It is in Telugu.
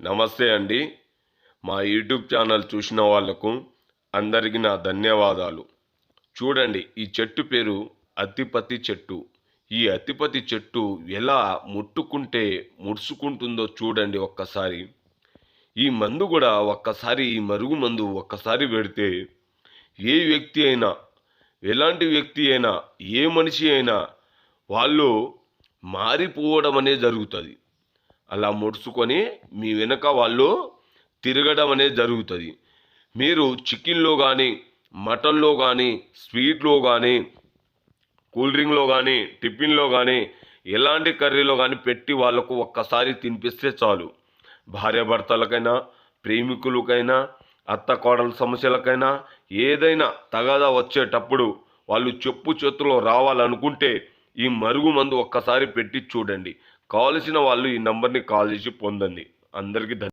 నమస్తే అండి. మా యూట్యూబ్ ఛానల్ చూసిన వాళ్ళకు అందరికీ నా ధన్యవాదాలు. చూడండి ఈ చెట్టు పేరు అతిపతి చెట్టు. ఈ అతిపతి చెట్టు ఎలా ముట్టుకుంటే ముడుచుకుంటుందో చూడండి ఒక్కసారి. ఈ మందు కూడా ఒక్కసారి ఈ మరుగు మందు ఒక్కసారి పెడితే ఏ వ్యక్తి అయినా ఎలాంటి వ్యక్తి అయినా ఏ మనిషి అయినా వాళ్ళు మారిపోవడం అనేది జరుగుతుంది. అలా ముడుచుకొని మీ వెనక వాళ్ళు తిరగడం అనేది జరుగుతుంది. మీరు చికెన్లో కానీ మటన్లో కానీ స్వీట్లో కానీ కూల్ డ్రింక్లో కానీ టిఫిన్లో కానీ ఎలాంటి కర్రీలో కానీ పెట్టి వాళ్ళకు ఒక్కసారి తినిపిస్తే చాలు. భార్యాభర్తలకైనా ప్రేమికులకైనా అత్త కోడల సమస్యలకైనా ఏదైనా తగాదా వచ్చేటప్పుడు వాళ్ళు చెప్పు చేతుల్లో రావాలనుకుంటే ఈ మరుగు మందు ఒక్కసారి పెట్టి చూడండి. కావలసిన వాళ్ళు ఈ నంబర్ని కాల్ చేసి పొందండి. అందరికీ ధన్యవాదాలు